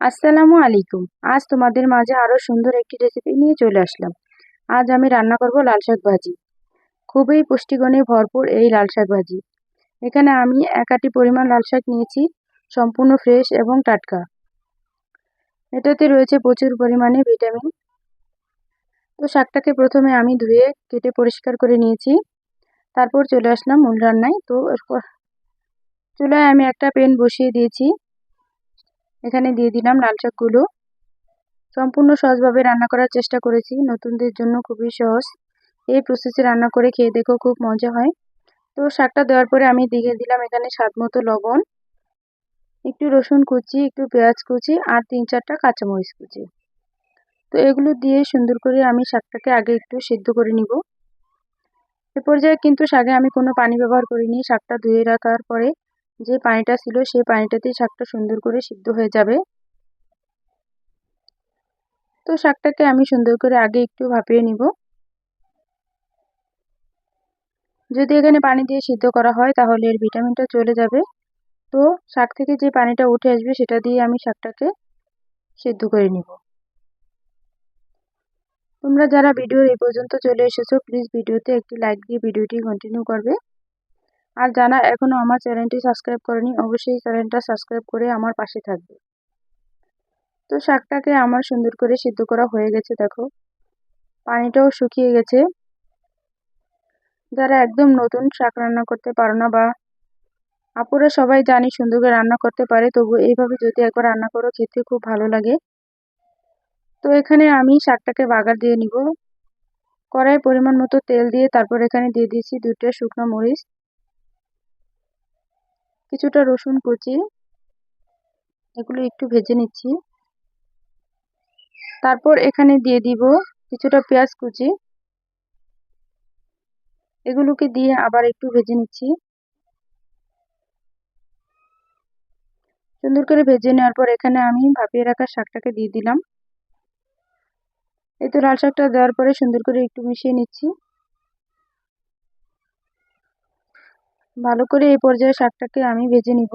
আসসালামু আলাইকুম। আজ তোমাদের মাঝে আরও সুন্দর একটি রেসিপি নিয়ে চলে আসলাম। আজ আমি রান্না করব লাল শাক ভাজি। খুবই পুষ্টিগুণে ভরপুর এই লাল শাক ভাজি। এখানে আমি একাটি পরিমাণ লাল শাক নিয়েছি, সম্পূর্ণ ফ্রেশ এবং টাটকা। এটাতে রয়েছে প্রচুর পরিমাণে ভিটামিন তো শাকটাকে প্রথমে আমি ধুয়ে কেটে পরিষ্কার করে নিয়েছি। তারপর চলে আসলাম মূল রান্নায়। তো চুলায় আমি একটা পেন বসিয়ে দিয়েছি। এখানে দিয়ে দিলাম লাল শাকগুলো সম্পূর্ণ সহজভাবে রান্না করার চেষ্টা করেছি, নতুনদের জন্য খুবই সহজ। এই প্রসেসে রান্না করে খেয়ে দেখো খুব মজা হয়। তো শাকটা দেওয়ার পরে আমি দিয়ে দিলাম এখানে স্বাদ মতো লবণ, একটু রসুন কুচি, একটু পেঁয়াজ কুচি আর তিন চারটা কাঁচামরিচ কুচি। তো এগুলো দিয়ে সুন্দর করে আমি শাকটাকে আগে একটু সিদ্ধ করে নিব। এ পর্যায়ে কিন্তু শাকে আমি কোনো পানি ব্যবহার করিনি, শাকটা ধুয়ে রাখার পরে যে পানিটা ছিল সেই পানিটাতেই শাকটা সুন্দর করে সিদ্ধ হয়ে যাবে। তো শাকটাকে আমি সুন্দর করে আগে একটু ভাপিয়ে নিব। যদি এখানে পানি দিয়ে সিদ্ধ করা হয় তাহলে এর ভিটামিনটা চলে যাবে। তো শাক থেকে যে পানিটা উঠে আসবে সেটা দিয়ে আমি শাকটাকে সিদ্ধ করে নিব। তোমরা যারা ভিডিওর এই পর্যন্ত চলে এসেছ প্লিজ ভিডিওতে একটি লাইক দিয়ে ভিডিওটি কন্টিনিউ করবে। আর যারা এখনও আমার চ্যানেলটি সাবস্ক্রাইব করেনি, অবশ্যই চ্যানেলটা সাবস্ক্রাইব করে আমার পাশে থাকবে। তো শাকটাকে আমার সুন্দর করে সিদ্ধ করা হয়ে গেছে, দেখো। পানিটাও শুকিয়ে গেছে। যারা একদম নতুন শাক রান্না করতে পারো না বা আপুরা সবাই জানি সুন্দর করে রান্না করতে পারে, তবু এইভাবে যদি একবার রান্না করো, খেতে খুব ভালো লাগে। তো এখানে আমি শাকটাকে বাগার দিয়ে নিব। কড়াই পরিমাণ মতো তেল দিয়ে তারপর এখানে দিয়ে দিয়েছি দুটো শুকনো মরিচ। কিছুটা রসুন কুচি, এগুলো একটু ভেজে নিচ্ছি। তারপর এখানে দিয়ে দিব কিছুটা পেঁয়াজ কুচি। এগুলোকে দিয়ে আবার একটু ভেজে নিচ্ছি। সুন্দর করে ভেজে নেওয়ার পর এখানে আমি ভাপিয়ে রাখা শাকটাকে দিয়ে দিলাম। এই তো লাল শাকটা দেওয়ার পরে সুন্দর করে একটু মিশিয়ে নিচ্ছি। ভালো করে এই পর্যায়ে শাকটাকে আমি ভেজে নিব।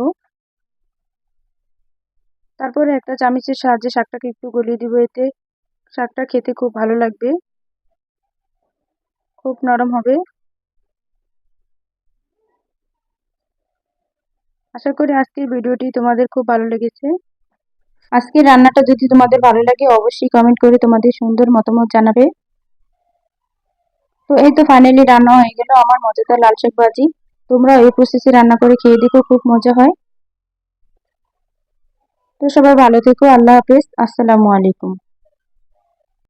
তারপরে একটা চামিচের সাহায্যে শাকটাকে একটু গলিয়ে দিব, এতে শাকটা খেতে খুব ভালো লাগবে। খুব নরম হবে। আশা করি আজকের ভিডিওটি তোমাদের খুব ভালো লেগেছে। আজকের রান্নাটা যদি তোমাদের ভালো লাগে, অবশ্যই কমেন্ট করে তোমাদের সুন্দর মতামত জানাবে। তো এই তো ফাইনালি রান্না হয়ে গেল, আমার মজাদার লাল শাক ভাজি। তোমরা এই প্রসেসে রান্না করে খেয়ে দেখো, খুব মজা হয়। তো সবাই ভালো থেকো, আল্লাহ হাফিজ। আসসালামু আলাইকুম।